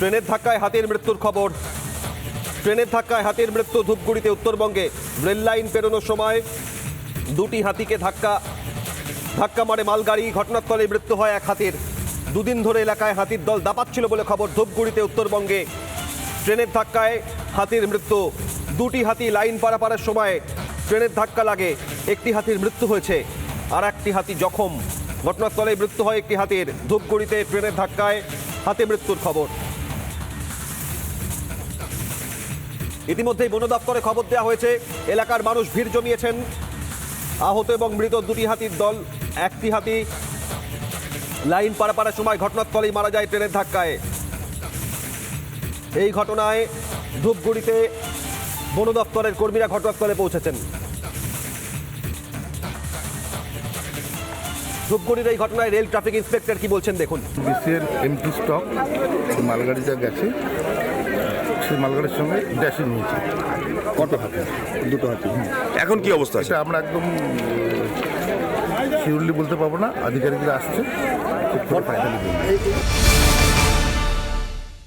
ট্রেনের ধাক্কায় হাতির মৃত্যুর খবর। ট্রেনের ধাক্কায় হাতির মৃত্যু ধূপগুড়িতে উত্তরবঙ্গে। রেল লাইন পেরোনোর সময় দুটি হাতিকে ধাক্কা ধাক্কা মারে মালগাড়ি, ঘটনাস্থলে মৃত্যু হয় এক হাতির। দুদিন ধরে এলাকায় হাতির দল দাপাচ্ছিল বলে খবর ধূপগুড়িতে উত্তরবঙ্গে। ট্রেনের ধাক্কায় হাতির মৃত্যু। দুটি হাতি লাইন পারাপারের সময় ট্রেনের ধাক্কা লাগে, একটি হাতির মৃত্যু হয়েছে আর একটি হাতি জখম। ঘটনাস্থলে মৃত্যু হয় একটি হাতির। ধূপগুড়িতে ট্রেনের ধাক্কায় হাতি মৃত্যুর খবর। ইতিমধ্যেই বন দপ্তরে খবর দেওয়া হয়েছে, এলাকার মানুষ ভিড় জমিয়েছেন। আহত এবং মৃত দুটি হাতির দল, একটি হাতি লাইন পারাপারের সময় ঘটনাস্থলেই মারা যায় ট্রেনের ধাক্কায়। এই ঘটনায় ধূপগুড়িতে বন দপ্তরের কর্মীরা ঘটনাস্থলে পৌঁছেছেন। ধূপগুড়ির এই ঘটনায় রেল ট্রাফিক ইন্সপেক্টর কি বলছেন দেখুন। বিসিএর এমটি স্টক মালগাড়িটা গেছে। সেই মালগাড়ির সঙ্গে ড্যাশিং নিয়েছি। কত হাতে? দুটো হাতে। এখন কি অবস্থা আছে? আমরা একদম শিউরলি বলতে পারব না। আধিকারিকরা আসছে ফাইনালি